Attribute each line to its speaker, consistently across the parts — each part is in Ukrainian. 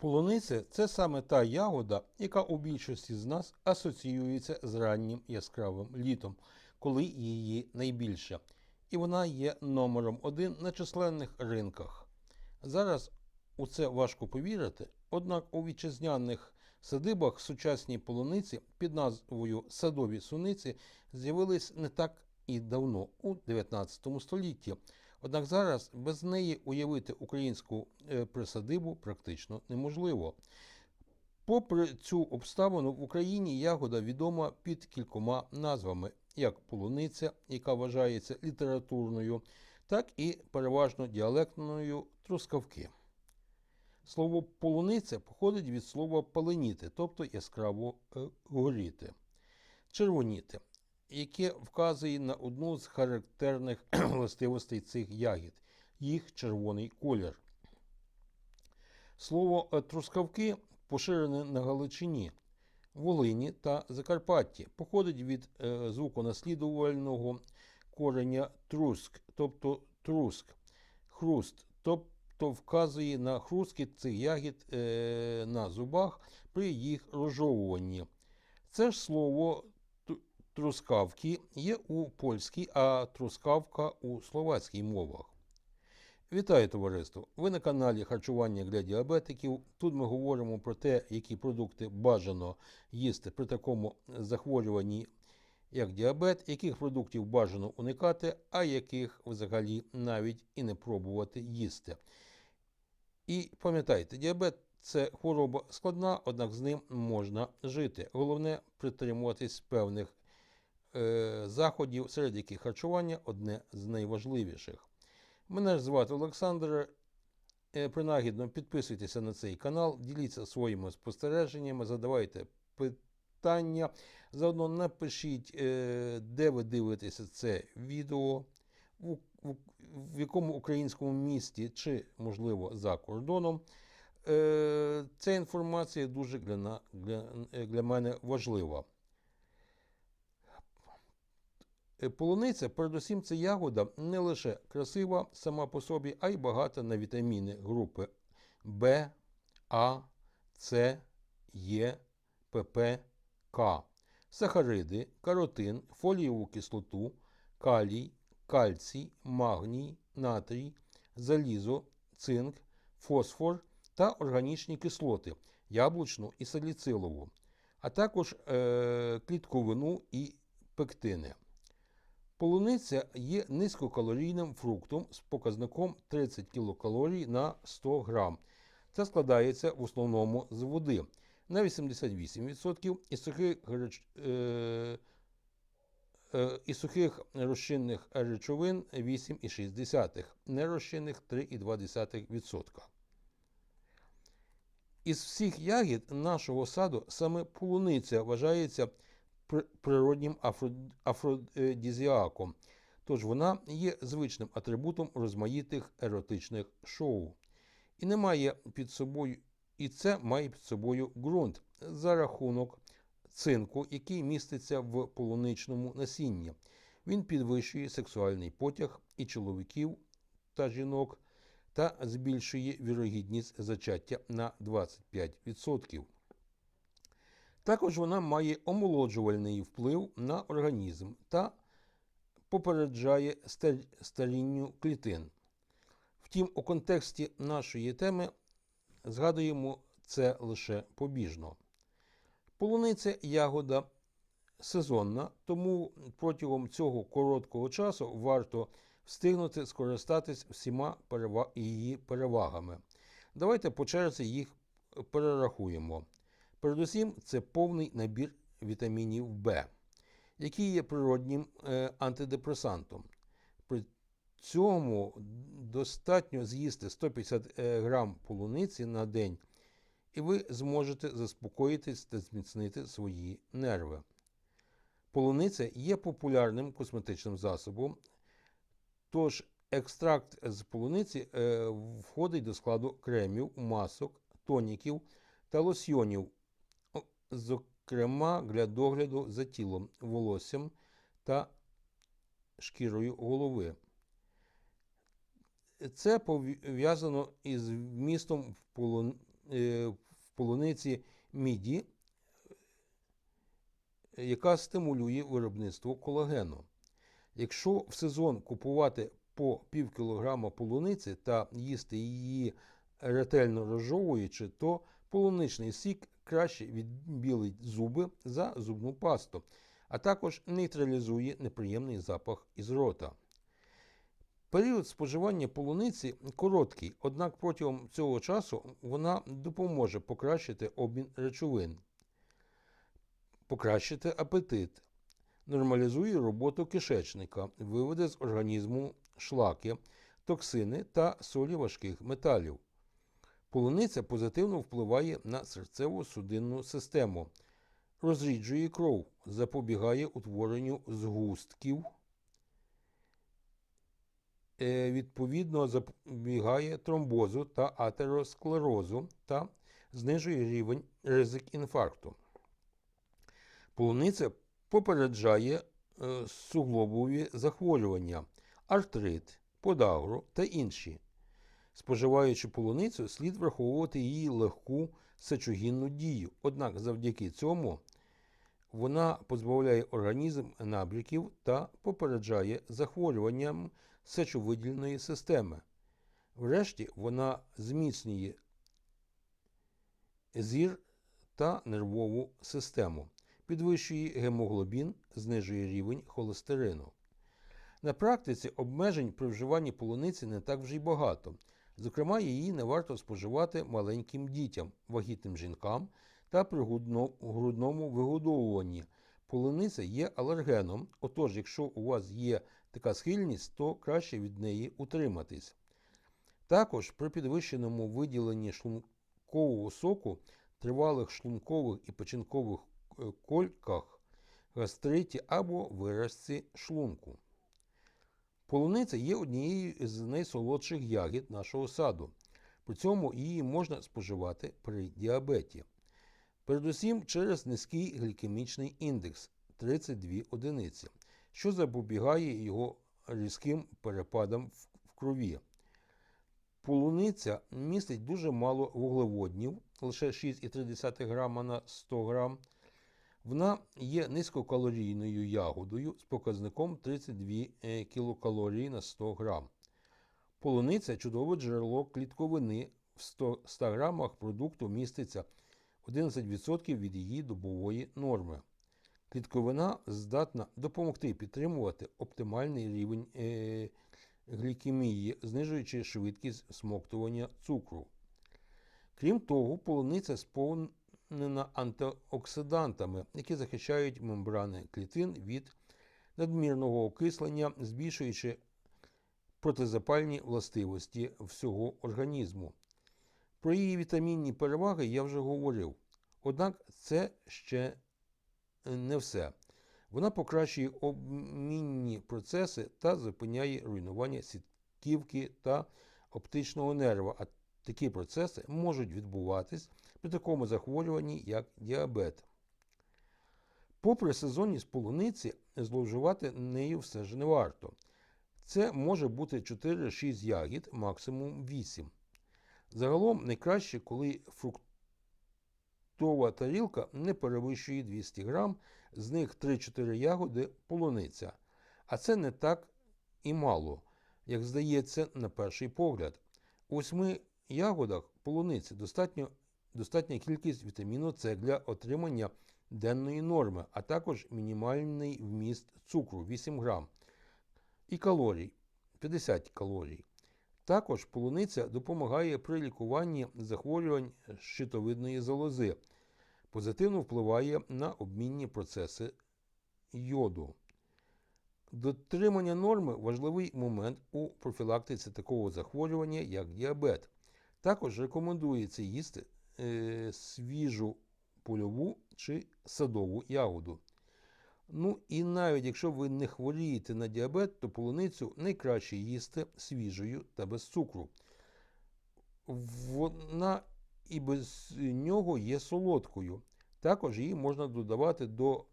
Speaker 1: Полуниця це саме та ягода, яка у більшості з нас асоціюється з раннім яскравим літом, коли її найбільше. І вона є номером один на численних ринках. Зараз у це важко повірити, однак у вітчизняних садибах сучасні полуниці під назвою садові суниці з'явились не так і давно, у 19 столітті. Однак зараз без неї уявити українську е, присадибу практично неможливо. Попри цю обставину, в Україні ягода відома під кількома назвами, як полуниця, яка вважається літературною, так і переважно діалектною трускавки. Слово полуниця походить від слова паленіти, тобто яскраво е, горіти, червоніти, яке вказує на одну з характерних властивостей цих ягід їх червоний колір. Слово трускавки поширене на Галичині, Волині та Закарпатті, походить від е, звуконаслідувального кореня труск, тобто труск, хруст, тобто вказує на хрусткіт цих ягід е, на зубах при їх розжовуванні. Це ж слово трускавки є у польській, а трускавка у словацькій мовах. Вітаю товариство! Ви на каналі Харчування для діабетиків. Тут ми говоримо про те, які продукти бажано їсти при такому захворюванні, як діабет, яких продуктів бажано уникати, а яких взагалі навіть і не пробувати їсти. І пам'ятайте, діабет це хвороба складна, однак з ним можна жити. Головне притримуватись певних заходів, серед яких харчування одне з найважливіших. Мене ж звати Олександр. Е, Принагідно підписуйтеся на цей канал, діліться своїми спостереженнями, задавайте питання. Заодно напишіть, е, де ви дивитеся це відео, в, якому українському місті чи, можливо, за кордоном. Е, Ця інформація дуже для, для мене важлива. Е, Полуниця, передусім, це ягода не лише красива сама по собі, а й багата на вітаміни групи В, А, С, Е, ПП, К, сахариди, каротин, фолієву кислоту, калій, кальцій, магній, натрій, залізо, цинк, фосфор та органічні кислоти, яблучну і саліцилову, а також е, клітковину і пектини. Полуниця є низькокалорійним фруктом з показником 30 кілокалорій на 100 грам. Це складається в основному з води на 88% і сухих, е, е, і сухих розчинних речовин 8,6, нерозчинних 3,2%. Із всіх ягід нашого саду саме полуниця вважається природнім афро- афродизіаком, тож вона є звичним атрибутом розмаїтих еротичних шоу. І не під собою, і це має під собою ґрунт за рахунок цинку, який міститься в полуничному насінні. Він підвищує сексуальний потяг і чоловіків та жінок та збільшує вірогідність зачаття на 25%. Також вона має омолоджувальний вплив на організм та попереджає старінню клітин. Втім, у контексті нашої теми згадуємо це лише побіжно. Полуниця ягода сезонна, тому протягом цього короткого часу варто встигнути скористатись всіма її перевагами. Давайте по черзі їх перерахуємо. Передусім, це повний набір вітамінів В, який є природнім е, антидепресантом. При цьому достатньо з'їсти 150 е, грам полуниці на день, і ви зможете заспокоїтись та зміцнити свої нерви. Полуниця є популярним косметичним засобом, тож екстракт з полуниці е, входить до складу кремів, масок, тоніків та лосьйонів, зокрема для догляду за тілом, волоссям та шкірою голови. Це пов'язано із вмістом в полу- е, в полуниці міді, яка стимулює виробництво колагену. Якщо в сезон купувати по пів кілограма полуниці та їсти її ретельно розжовуючи, то полуничний сік краще відбілить зуби за зубну пасту, а також нейтралізує неприємний запах із рота. Період споживання полуниці короткий, однак протягом цього часу вона допоможе покращити обмін речовин, покращити апетит, нормалізує роботу кишечника, виведе з організму шлаки, токсини та солі важких металів. Полуниця позитивно впливає на серцево-судинну систему, розріджує кров, запобігає утворенню згустків, е, відповідно запобігає тромбозу та атеросклерозу та знижує рівень ризик інфаркту. Полуниця попереджає е, суглобові захворювання, артрит, подагру та інші. Споживаючи полуницю, слід враховувати її легку сечогінну дію. Однак завдяки цьому вона позбавляє організм набряків та попереджає захворюванням сечовидільної системи. Врешті вона зміцнює зір та нервову систему, підвищує гемоглобін, знижує рівень холестерину. На практиці обмежень при вживанні полуниці не так вже й багато. Зокрема, її не варто споживати маленьким дітям, вагітним жінкам та при грудному вигодовуванні. Полуниця є алергеном, отож, якщо у вас є така схильність, то краще від неї утриматись. Також при підвищеному виділенні шлункового соку, тривалих шлункових і печінкових е, кольках, гастриті або виразці шлунку. Полуниця є однією з найсолодших ягід нашого саду. При цьому її можна споживати при діабеті. Передусім через низький глікемічний індекс 32 одиниці, що запобігає його різким перепадам в крові. Полуниця містить дуже мало вуглеводнів, лише 6,3 грама на 100 грам. Вона є низькокалорійною ягодою з показником 32 е, кілокалорії на 100 грам. Полуниця чудове джерело клітковини. В 100, 100 грамах продукту міститься 11% від її добової норми. Клітковина здатна допомогти підтримувати оптимальний рівень е, глікемії, знижуючи швидкість смоктування цукру. Крім того, полуниця сповнена антиоксидантами, які захищають мембрани клітин від надмірного окислення, збільшуючи протизапальні властивості всього організму. Про її вітамінні переваги я вже говорив. Однак це ще не все. Вона покращує обмінні процеси та зупиняє руйнування сітківки та оптичного нерва, а такі процеси можуть відбуватись при такому захворюванні, як діабет. Попри сезонність полуниці, зловживати нею все ж не варто. Це може бути 4-6 ягід, максимум 8. Загалом найкраще, коли фруктова тарілка не перевищує 200 грам, з них 3-4 ягоди полуниця. А це не так і мало, як здається, на перший погляд. У восьми ягодах полуниці достатньо достатня кількість вітаміну С для отримання денної норми, а також мінімальний вміст цукру 8 грам і калорій 50 калорій. Також полуниця допомагає при лікуванні захворювань щитовидної залози, позитивно впливає на обмінні процеси йоду. Дотримання норми важливий момент у профілактиці такого захворювання, як діабет. Також рекомендується їсти е, свіжу польову чи садову ягоду. Ну і навіть якщо ви не хворієте на діабет, то полуницю найкраще їсти свіжою та без цукру. Вона і без нього є солодкою. Також її можна додавати до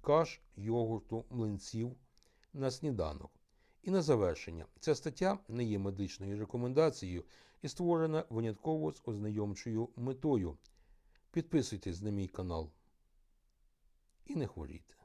Speaker 1: каш, йогурту, млинців на сніданок. І на завершення, ця стаття не є медичною рекомендацією і створена винятково з ознайомчою метою. Підписуйтесь на мій канал і не хворійте.